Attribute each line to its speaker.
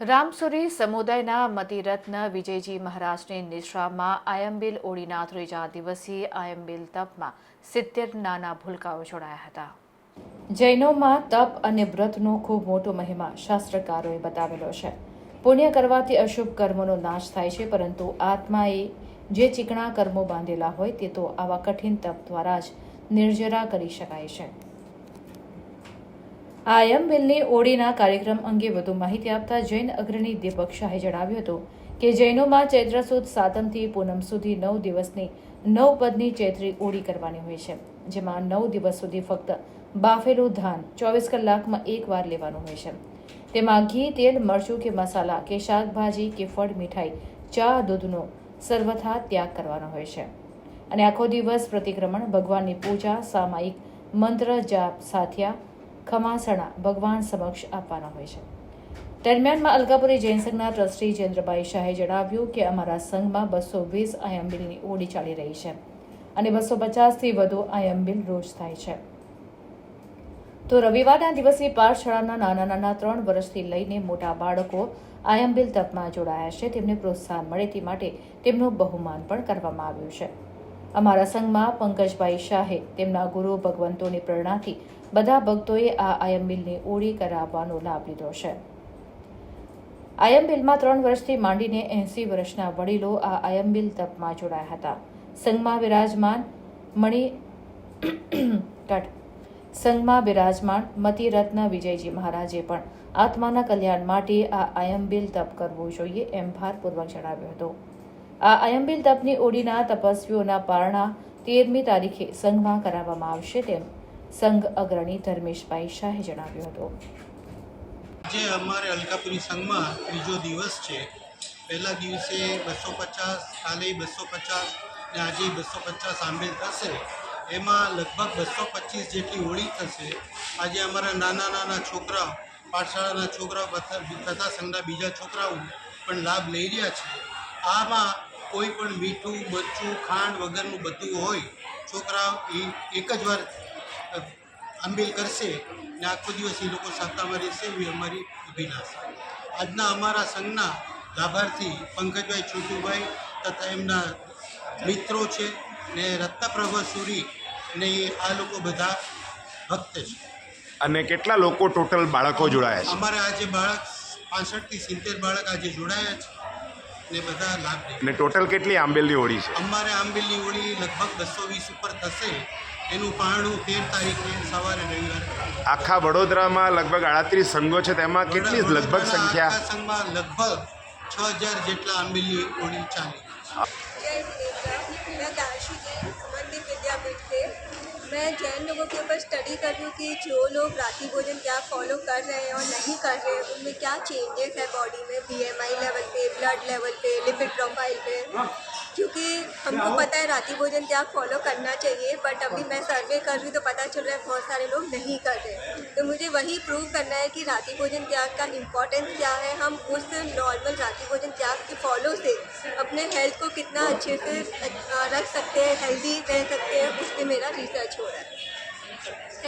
Speaker 1: રામસુરી સમુદાયના મતિરત્ન વિજયજી મહારાજની નિશ્રામાં આયંબિલ ઓળીના ત્રીજા દિવસીય આયંબિલ તપમાં સિત્તેર નાના ભૂલકાઓ જોડાયા હતા. જૈનોમાં તપ અને વ્રતનો ખૂબ મોટો મહિમા શાસ્ત્રકારોએ બતાવેલો છે. પુણ્ય કરવાથી અશુભ કર્મોનો નાશ થાય છે, પરંતુ આત્માએ જે ચીકણા કર્મો બાંધેલા હોય તે તો આવા કઠિન તપ દ્વારા જ નિર્જરા કરી શકાય છે. આયંબિલની ઓળીના કાર્યક્રમ અંગે વધુ માહિતી આપતા જૈન અગ્રણી દીપક શાહે જણાવ્યું હતું કે જૈનોમાં ચૈત્ર સુદ સાતમથી પૂનમ સુધી નવ દિવસની નવ પદની ચૈત્રી ઓળી કરવાની હોય છે, જેમાં નવ દિવસ સુધી ફક્ત બાફેલું ધાન ચોવીસ કલાકમાં એક વાર લેવાનું હોય છે. તેમાં ઘી, તેલ, મરચું કે મસાલા કે શાકભાજી કે ફળ, મીઠાઈ, ચા, દૂધનો સર્વથા ત્યાગ કરવાનો હોય છે. અને આખો દિવસ પ્રતિક્રમણ, ભગવાનની પૂજા, સામાયિક મંત્ર, જાપ સાથિયા ખમાસણા ભગવાન સમક્ષ આપવાના હોય છે. દરમિયાનમાં અલકાપુરી જૈન સંઘના ટ્રસ્ટી જયેન્દ્રભાઈ શાહે જણાવ્યું કે અમારા સંઘમાં બસો વીસ આયમ બિલની ઓડી ચાલી રહી છે અને બસો પચાસથી વધુ આયમ બિલ રોજ થાય છે. તો રવિવારના દિવસે પાઠશાળાના નાના નાના ત્રણ વર્ષથી લઈને મોટા બાળકો આયંબિલ તપમાં જોડાયા છે. તેમને પ્રોત્સાહન મળે તે માટે તેમનું બહુમાન પણ કરવામાં આવ્યું છે. અમારા સંઘમાં પંકજભાઈ શાહે તેમના ગુરુ ભગવંતોની પ્રેરણાથી બધા ભક્તોએ આ આયંબિલને ઓળી કરાવવાનો લાભ લીધો છે. આયંબિલમાં ત્રણ વર્ષથી માંડીને એંસી વર્ષના વડીલો આ આયંબિલ તપમાં જોડાયા હતા. સંઘમાં વિરાજમાન મણિ સંઘમાં બિરાજમાન મતિરત્ન વિજયજી મહારાજે પણ આત્માના કલ્યાણ માટે આ આયંબિલ તપ કરવું જોઈએ એમ ભારપૂર્વક જણાવ્યું હતું. આ અયંબિલ તપની ઓડીના તપસ્વીઓના પારણા તેરમી તારીખે સંઘમાં કરાવવામાં આવશે તેમ સંઘ અગ્રણી ધર્મેશભાઈ શાહે જણાવ્યું હતું.
Speaker 2: આજે અમારે અલકાપુરી સંઘમાં ત્રીજો દિવસ છે. પહેલા દિવસે બસો પચાસ, કાલે બસો પચાસ ને આજે બસો પચાસ આંબેલ થશે. એમાં લગભગ બસો પચીસ જેટલી હોળી થશે. આજે અમારા નાના નાના છોકરાઓ, પાઠશાળાના છોકરાઓ તથા સંઘના બીજા છોકરાઓ પણ લાભ લઈ રહ્યા છે. આમાં કોઈ પણ મીઠું મરચું ખાંડ વગરનું બધું હોય છોકરાઓ એ એક જ વાર આંબેલ કરશે ને આખો દિવસ એ લોકો સત્તામાં રહેશે એવી અમારી અભિલાષા. આજના અમારા સંઘના લાભાર્થી પંકજભાઈ છોટુભાઈ તથા એમના મિત્રો છે ને રત્નપ્રભા સુરી ને આ લોકો બધા ભક્ત છે.
Speaker 3: અને કેટલા લોકો ટોટલ બાળકો જોડાયા છે?
Speaker 2: અમારે આજે બાળક પાસઠથી સિત્તેર બાળક આજે જોડાયા છે. ને બધા લાભ લે.
Speaker 3: અને ટોટલ કેટલી આંબેલની હોળી છે?
Speaker 2: અમારે આંબેલની હોળી લગભગ બસો વીસ ઉપર થશે. એનું પારણું તેર તારીખે સવારે રવિવારે.
Speaker 3: આખા વડોદરામાં લગભગ આડત્રીસ સંઘો છે તેમાં કેટલી લગભગ સંખ્યા?
Speaker 2: સંઘમાં લગભગ છ હજાર જેટલા આંબેલી હોળી ચાલી
Speaker 4: मैं जैन लोगों के ऊपर स्टडी कर रही हूँ कि जो लोग रात्रि भोजन क्या फॉलो कर रहे हैं और नहीं कर रहे हैं, उनमें क्या चेंजेस है बॉडी में? बीएमआई लेवल पे ब्लड लेवल पे लिपिड प्रोफ़ाइल पे? क्योंकि हमको पता है रात्रि भोजन त्याग फॉलो करना चाहिए बट अभी मैं सर्वे कर रही हूँ तो पता चल रहा है बहुत सारे लोग नहीं कर रहे तो मुझे वही प्रूव करना है कि रात्रि भोजन त्याग का इम्पोर्टेंस क्या है हम उस नॉर्मल रात्रि भोजन त्याग के फॉलो से अपने हेल्थ को कितना अच्छे से रख सकते हैं हेल्दी रह सकते हैं उस पर मेरा रिसर्च हो रहा है।